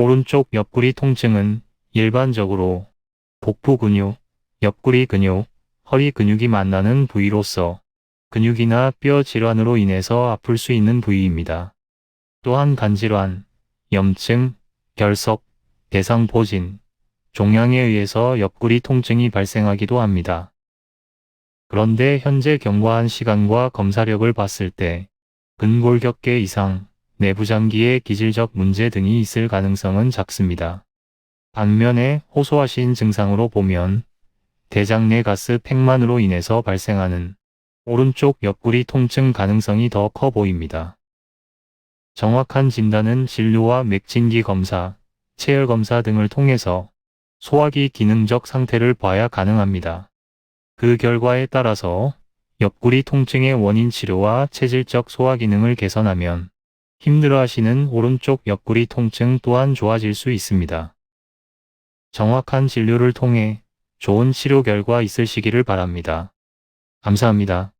오른쪽 옆구리 통증은 일반적으로 복부 근육, 옆구리 근육, 허리 근육이 만나는 부위로서 근육이나 뼈 질환으로 인해서 아플 수 있는 부위입니다. 또한 간질환, 염증, 결석, 대상포진, 종양에 의해서 옆구리 통증이 발생하기도 합니다. 그런데 현재 경과한 시간과 검사력을 봤을 때 근골격계 이상, 내부장기의 기질적 문제 등이 있을 가능성은 작습니다. 반면에 호소하신 증상으로 보면 대장 내 가스 팩만으로 인해서 발생하는 오른쪽 옆구리 통증 가능성이 더 커 보입니다. 정확한 진단은 진료와 맥진기 검사, 체열 검사 등을 통해서 소화기 기능적 상태를 봐야 가능합니다. 그 결과에 따라서 옆구리 통증의 원인 치료와 체질적 소화 기능을 개선하면 힘들어하시는 오른쪽 옆구리 통증 또한 좋아질 수 있습니다. 정확한 진료를 통해 좋은 치료 결과 있으시기를 바랍니다. 감사합니다.